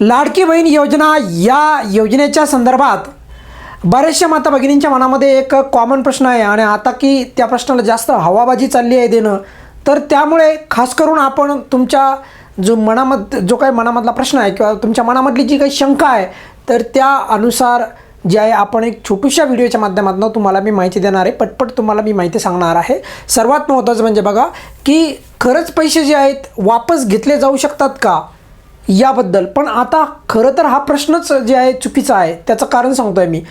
लाडकी बहीण योजना या योजनेच्या संदर्भात बऱ्याचशा माता भगिनींच्या मनामध्ये एक कॉमन प्रश्न आहे आणि आता की त्या प्रश्नाला जास्त हवाबाजी चालली आहे देणं तर त्यामुळे खास करून आपण तुमच्या जो मनामध जो काही मनामधला प्रश्न आहे किंवा तुमच्या मनामधली जी काही शंका आहे तर त्या अनुसार जे आहे आपण एक छोटूशा व्हिडिओच्या माध्यमातून तुम्हाला मी माहिती देणार आहे. पटपट तुम्हाला मी माहिती सांगणार आहे. सर्वात महत्त्वाचं म्हणजे बघा की खरंच पैसे जे आहेत वापस घेतले जाऊ शकतात का? याबद्दल. पण आता खरं तर हा प्रश्नच जे आहे चुकीचा आहे. त्याचं कारण सांगतोय मी.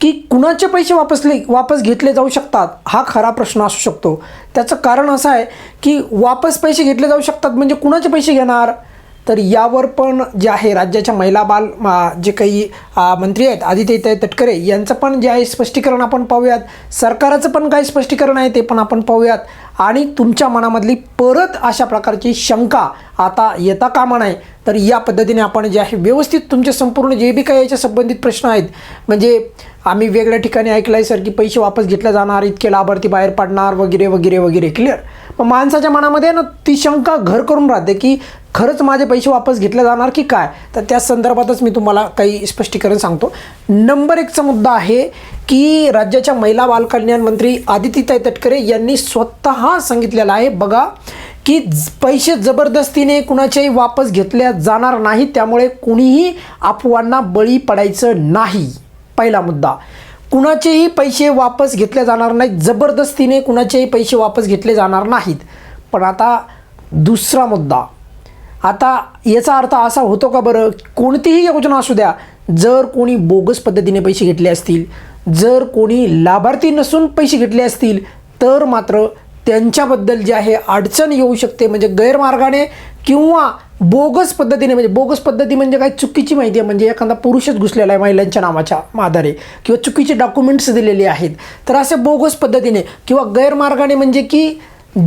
की कुणाचे पैसे वापसले वापस घेतले जाऊ शकतात हा खरा प्रश्न असू शकतो. त्याचं कारण असं आहे की वापस पैसे घेतले जाऊ शकतात म्हणजे कुणाचे पैसे घेणार? तर यावर पण जे आहे राज्याच्या महिला बाल जे काही मंत्री आहेत आदित्य तटकरे यांचं पण जे आहे स्पष्टीकरण आपण पाहूयात. सरकारचं पण काही स्पष्टीकरण आहे ते पण आपण पाहूयात. आणि तुमच्या मनामधली परत अशा प्रकारची शंका आता येता कामा नाही तर या पद्धतीने आपण जे आहे व्यवस्थित तुमचे संपूर्ण जे बी काही याच्या संबंधित प्रश्न आहेत म्हणजे आम्ही वेगळ्या ठिकाणी ऐकलं आहे सर की पैसे वापस घेतले जाणार इतके लाभार्थी बाहेर पडणार वगैरे वगैरे वगैरे क्लिअर माणसाच्या मनामध्ये ना ती शंका घर करून राहते की खरंच माझे पैसे वापस घेतले जाणार की काय? तर त्या संदर्भातच मी तुम्हाला काही स्पष्टीकरण सांगतो. नंबर एकचा मुद्दा आहे की राज्याच्या महिला बालकल्याण मंत्री आदित्यताई तटकरे यांनी स्वतः सांगितलेलं आहे बघा की पैसे जबरदस्तीने कुणाच्याही वापस घेतल्या जाणार नाही त्यामुळे कुणीही अफवांना बळी पडायचं नाही. पहिला मुद्दा. कुणाचेही पैसे वापस घेतले जाणार नाहीत. जबरदस्तीने कुणाचेही पैसे वापस घेतले जाणार नाहीत. पण आता दुसरा मुद्दा. आता याचा अर्थ असा होतो का बरं? कोणतीही योजना असू द्या. जर कोणी बोगस पद्धतीने पैसे घेतले असतील जर कोणी लाभार्थी नसून पैसे घेतले असतील तर मात्र त्यांच्याबद्दल जे आहे अडचण येऊ शकते. म्हणजे गैरमार्गाने किंवा बोगस पद्धतीने म्हणजे बोगस पद्धती म्हणजे काय चुकीची माहिती आहे. म्हणजे एखादा पुरुषच घुसलेला आहे महिलांच्या नावाच्या आधारे किंवा चुकीचे डॉक्युमेंट्स दिलेले आहेत. तर असे बोगस पद्धतीने किंवा गैरमार्गाने म्हणजे की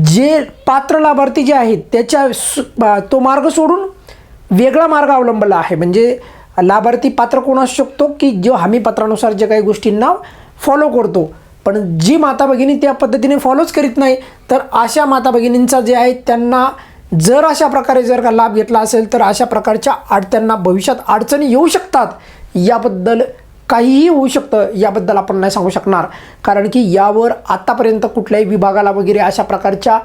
जे पात्र लाभार्थी जे आहेत त्याच्या सु- तो मार्ग सोडून वेगळा मार्ग अवलंबला आहे. म्हणजे लाभार्थी पात्र कोण असू शकतो की जो हमीपत्रानुसार जे काही गोष्टींना फॉलो करतो. पण जी माता भगिनी त्या पद्धतीने फॉलोच करीत नाही तर अशा माता भगिनींचा जे आहे त्यांना जर अशा प्रकारे जर का लाभ घेतला असेल तर अशा प्रकारच्या आड त्यांना भविष्यात अडचणी येऊ शकतात. याबद्दल काहीही होऊ शकतं याबद्दल आपण नाही सांगू शकणार. कारण की यावर आत्तापर्यंत कुठल्याही विभागाला वगैरे अशा प्रकारच्या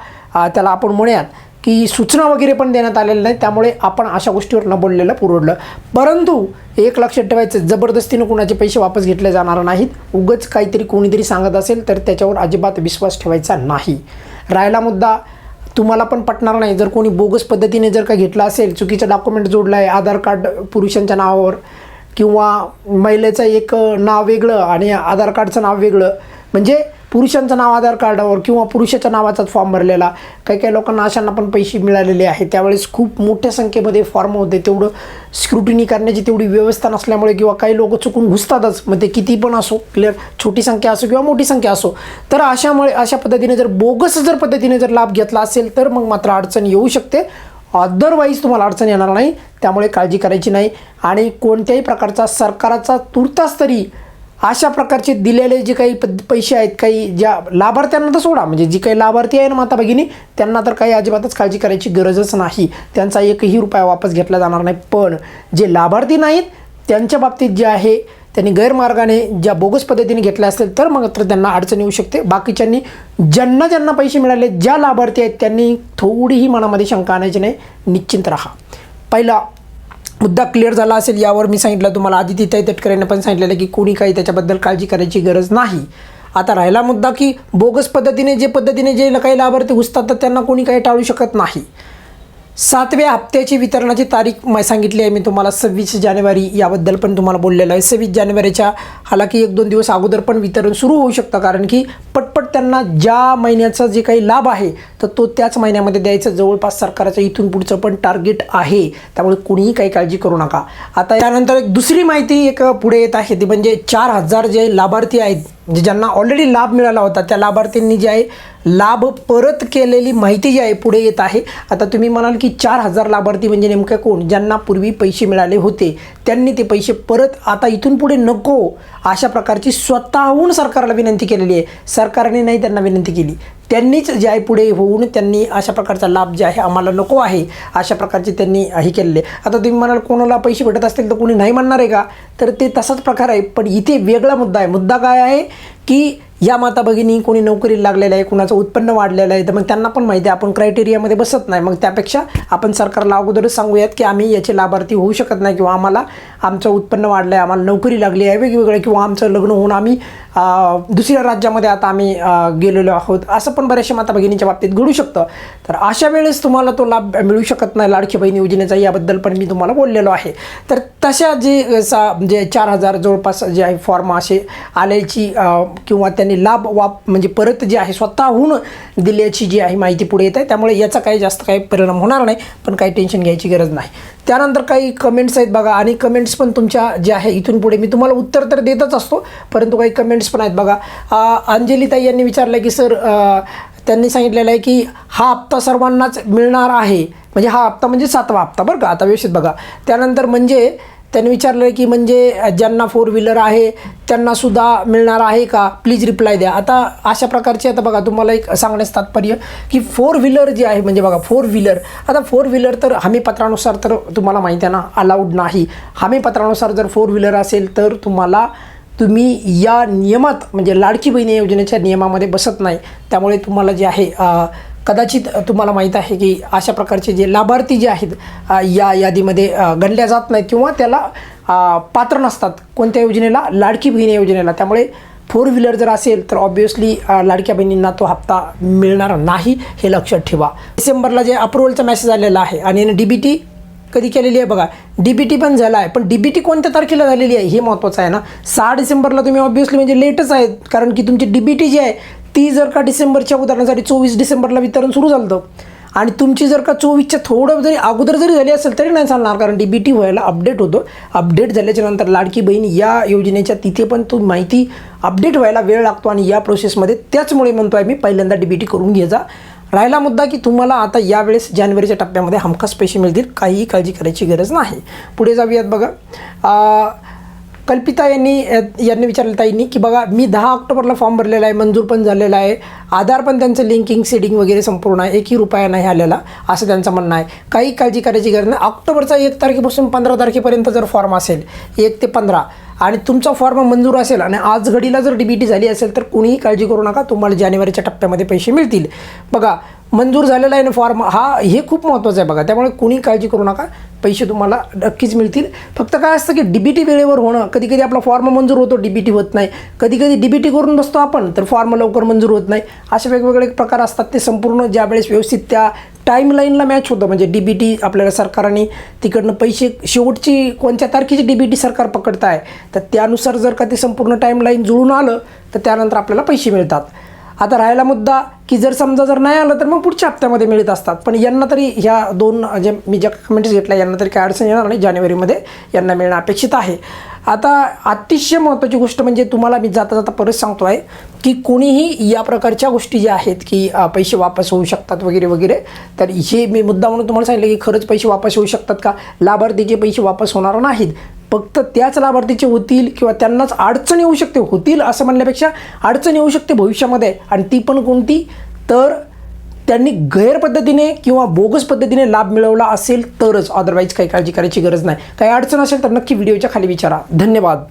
त्याला आपण म्हणूयात की सूचना वगैरे पण देण्यात आलेल्या नाही. त्यामुळे आपण अशा गोष्टीवर न बोललेलं पुरवडलं. परंतु एक लक्षात ठेवायचं जबरदस्तीनं कुणाचे पैसे वापस घेतले जाणार नाहीत. उगच काहीतरी कोणीतरी सांगत असेल तर त्याच्यावर अजिबात विश्वास ठेवायचा नाही. राहिला मुद्दा तुम्हाला पण पटणार नाही. जर कोणी बोगस पद्धतीने जर का घेतला असेल चुकीचं डॉक्युमेंट जोडलं आहे आधार कार्ड पुरुषांच्या नावावर किंवा महिलेचं एक नाव वेगळं आणि आधार कार्डचं नाव वेगळं म्हणजे पुरुषांचं नाव आधार कार्डावर किंवा पुरुषाच्या नावाचाच फॉर्म भरलेला काही काही लोकांना अशांना पण पैसे मिळालेले आहे त्यावेळेस खूप मोठ्या संख्येमध्ये फॉर्म होते. तेवढं स्क्रुटिनी करण्याची तेवढी व्यवस्था नसल्यामुळे किंवा काही लोक चुकून घुसतातच मग ते किती पण असो क्लिअर छोटी संख्या असो किंवा मोठी संख्या असो तर अशामुळे अशा पद्धतीने जर बोगस जर पद्धतीने जर लाभ घेतला असेल तर मग मात्र अडचण येऊ शकते. अदरवाईज तुम्हाला अडचण येणार नाही. त्यामुळे काळजी करायची नाही. आणि कोणत्याही प्रकारचा सरकाराचा तुर्तास तरी अशा प्रकारचे दिलेले जे काही पद पैसे आहेत काही ज्या लाभार्थ्यांना तर सोडा. म्हणजे जी काही लाभार्थी आहे ना माता भगिनी त्यांना तर काही अजिबातच काळजी करायची गरजच नाही. त्यांचा एकही रुपया वापस घेतला जाणार नाही. पण जे लाभार्थी नाहीत त्यांच्या बाबतीत जे आहे त्यांनी गैरमार्गाने ज्या बोगस पद्धतीने घेतल्या असतील तर मात्र त्यांना अडचण येऊ शकते. बाकीच्यांनी ज्यांना ज्यांना पैसे मिळाले ज्या लाभार्थी आहेत त्यांनी थोडीही मनामध्ये शंका आणायची नाही. निश्चिंत राहा. पहिला मुद्दा क्लिअर झाला असेल यावर मी सांगितलं तुम्हाला आदित्यताई तटकरेंना पण सांगितलेलं की कोणी काही त्याच्याबद्दल काळजी करायची गरज नाही. आता राहिला मुद्दा की बोगस पद्धतीने जे पद्धतीने जे काही लाभार्थी घुसतात तर त्यांना कोणी काही टाळू शकत नाही. सातव्या हप्त्याची वितरणाची तारीख म सांगितली आहे मी तुम्हाला. सव्वीस जानेवारी याबद्दल पण तुम्हाला बोललेलं आहे. सव्वीस जानेवारीच्या हालाकी एक दोन दिवस अगोदर पण वितरण सुरू होऊ शकतं कारण की पटपट त्यांना ज्या महिन्याचा जे काही लाभ आहे तर तो त्याच महिन्यामध्ये द्यायचं. जवळपास सरकारचं इथून पुढचं पण टार्गेट आहे. त्यामुळे कुणीही काही काळजी करू नका. आता यानंतर एक दुसरी माहिती एक पुढे येत आहे. ती म्हणजे चार हजार जे लाभार्थी आहेत म्हणजे ज्यांना ऑलरेडी लाभ मिळाला होता त्या लाभार्थींनी जे आहे लाभ परत केलेली माहिती जी आहे पुढे येत आहे. आता तुम्ही म्हणाल की चार हजार लाभार्थी म्हणजे नेमकं कोण? ज्यांना पूर्वी पैसे मिळाले होते त्यांनी ते पैसे परत आता इथून पुढे नको अशा प्रकारची स्वतःहून सरकारला विनंती केलेली आहे. सरकारने नाही त्यांना विनंती केली. त्यांनीच जे आहे पुढे होऊन त्यांनी अशा प्रकारचा लाभ जे आहे आम्हाला नको आहे अशा प्रकारचे त्यांनी हे केलेले. आता तुम्ही म्हणाल कोणाला पैसे भेटत असतील तर कोणी नाही म्हणणार आहे का? तर ते तसाच प्रकार आहे. पण इथे वेगळा मुद्दा आहे. मुद्दा काय आहे? की या माता भगिनी कोणी नोकरीला लागलेलं आहे कुणाचं उत्पन्न वाढलेलं आहे तर मग त्यांना पण माहिती आहे आपण क्रायटेरियामध्ये बसत नाही. मग त्यापेक्षा आपण सरकारला अगोदरच सांगूयात की आम्ही याचे लाभार्थी होऊ शकत नाही किंवा आम्हाला आमचं उत्पन्न वाढलं आहे आम्हाला नोकरी लागली आहे वेगवेगळं किंवा आमचं लग्न होऊन आम्ही दुसऱ्या राज्यामध्ये आता आम्ही गेलेलो आहोत. असं पण बऱ्याचशा माता भगिनीच्या बाबतीत घडू शकतं. तर अशा वेळेस तुम्हाला तो लाभ मिळू शकत नाही लाडकी बहीण योजनेचा याबद्दल पण मी तुम्हाला बोललेलो आहे. तर तशा जे सा जे म्हणजे चार हजार जवळपास जे आहे फॉर्म असे आल्याची किंवा त्यांनी लाभ वाप म्हणजे परत जे आहे स्वतःहून दिल्याची जी आहे माहिती पुढे येत आहे. त्यामुळे याचा काही जास्त काही परिणाम होणार नाही पण काही टेन्शन घ्यायची गरज नाही. त्यानंतर काही कमेंट्स आहेत बघा आणि कमेंट्स पण तुमच्या जे आहे इथून पुढे मी तुम्हाला उत्तर तर देतच असतो परंतु काही कमेंट्स पण आहेत बघा. अंजलिताई अंजलीताई यांनी विचारलं की सर त्यांनी सांगितलेलं आहे की हा हप्ता सर्वांनाच मिळणार आहे. म्हणजे हा हप्ता म्हणजे सातवा हप्ता बरं का आता व्यवस्थित बघा. त्यानंतर म्हणजे त्यांनी विचारलं की म्हणजे ज्यांना फोर व्हीलर आहे त्यांना सुद्धा मिळणार आहे का? प्लीज रिप्लाय द्या. आता अशा प्रकारचे आता बघा तुम्हाला एक सांगण्यास तात्पर्य की फोर व्हीलर जे आहे म्हणजे बघा फोर व्हीलर आता फोर व्हीलर तर हमीपत्रानुसार तर तुम्हाला माहिती आहे ना अलाउड नाही. हमीपत्रानुसार जर फोर व्हीलर असेल तर तुम्हाला तुम्ही या नियमात म्हणजे लाडकी बहिणी योजनेच्या नियमामध्ये बसत नाही. त्यामुळे तुम्हाला जे आहे कदाचित तुम्हाला माहीत आहे की अशा प्रकारचे जे लाभार्थी जे आहेत या यादीमध्ये गणल्या जात नाहीत किंवा त्याला पात्र नसतात कोणत्या योजनेला? लाडकी बहिणी योजनेला. त्यामुळे फोर व्हीलर जर असेल तर ऑब्वियसली लाडक्या बहिणींना तो हप्ता मिळणार नाही हे लक्षात ठेवा. डिसेंबरला जे अप्रुव्हलचा मेसेज आलेला आहे आणि डी बी टी कधी केलेली आहे बघा. डी बी टी पण झाला आहे पण डी बी टी कोणत्या तारखेला झालेली आहे हे महत्त्वाचं आहे ना. सहा डिसेंबरला तुम्ही ऑब्व्हियसली म्हणजे लेटच आहेत कारण की तुमची डी बी टी जी आहे ती जर का डिसेंबरच्या उदाहरणासाठी चोवीस डिसेंबरला वितरण सुरू झालं तर आणि तुमची जर का चोवीसच्या थोडं जरी अगोदर जरी झाली असेल तरी नाही चालणार कारण डी बी टी व्हायला अपडेट होतो. अपडेट झाल्याच्यानंतर लाडकी बहीण या योजनेच्या तिथे पण तो माहिती अपडेट व्हायला वेळ लागतो आणि या प्रोसेसमध्ये त्याचमुळे म्हणतो आहे मी पहिल्यांदा डी बी टी करून घ्यायचा राहिला मुद्दा की तुम्हाला आता यावेळेस जानेवारीच्या टप्प्यामध्ये हमखास पैसे मिळतील काहीही काळजी करायची गरज नाही. पुढे जाऊयात बघा. कल्पिता यांनी यांनी विचारलं ताईंनी की बघा मी दहा ऑक्टोबरला फॉर्म भरलेला आहे मंजूर पण झालेला आहे. आधार पण त्यांचं लिंकिंग सेडिंग वगैरे संपूर्ण आहे. एकही रुपया नाही आलेला असं त्यांचं म्हणणं आहे. काही काळजी करायची गरज नाही. ऑक्टोबरचा एक तारखेपासून पंधरा तारखेपर्यंत जर फॉर्म असेल एक ते पंधरा आणि तुमचा फॉर्म मंजूर असेल आणि आज घडीला जर डी बी टी झाली असेल तर कुणीही काळजी करू नका. तुम्हाला जानेवारीच्या टप्प्यामध्ये पैसे मिळतील. बघा मंजूर झालेला आहे ना फॉर्म हा हे खूप महत्त्वाचं आहे बघा. त्यामुळे कुणी काळजी करू नका. पैसे तुम्हाला नक्कीच मिळतील. फक्त काय असतं की डी बी टी वेळेवर होणं कधी कधी आपला फॉर्म मंजूर होतो डी बी टी होत नाही. कधी कधी डी बी टी करून बसतो आपण तर फॉर्म लवकर मंजूर होत नाही. असे वेगवेगळे प्रकार असतात ते संपूर्ण ज्यावेळेस व्यवस्थित त्या टाईमलाईनला मॅच होतं. म्हणजे डी बी टी आपल्याला सरकारने तिकडनं पैसे शेवटची कोणत्या तारखेची डी बी टी सरकार पकडत आहे तर त्यानुसार जर का ते संपूर्ण टाईमलाईन जुळून आलं तर त्यानंतर आपल्याला पैसे मिळतात. आता राहायला मुद्दा की जर समजा जर नाही आलं तर मग पुढच्या हप्त्यामध्ये मिळत असतात. पण यांना तरी ह्या दोन जे मी ज्या कमेंट्स घेतल्या यांना तरी काय अडचण येणार नाही. जानेवारीमध्ये यांना मिळणं अपेक्षित आहे. आता अतिशय महत्त्वाची गोष्ट म्हणजे तुम्हाला मी जाता जाता परत सांगतो आहे की कोणीही या प्रकारच्या गोष्टी ज्या आहेत की पैसे वापस होऊ शकतात वगैरे वगैरे तर हे मी मुद्दा म्हणून तुम्हाला सांगितलं की खरंच पैसे वापस होऊ शकतात का? लाभार्थीचे पैसे वापस होणार नाहीत. फक्त त्याच लाभार्थीचे होतील किंवा त्यांनाच अडचण येऊ शकते. होतील असं म्हणण्यापेक्षा अडचण येऊ शकते भविष्यामध्ये. आणि ती पण कोणती? तर त्यांनी गैरपद्धतीने किंवा बोगस पद्धतीने लाभ मिळवला असेल तरच. अदरवाईज काही काळजी करायची गरज नाही. काही अडचण असेल तर नक्की व्हिडिओच्या खाली विचारा. धन्यवाद.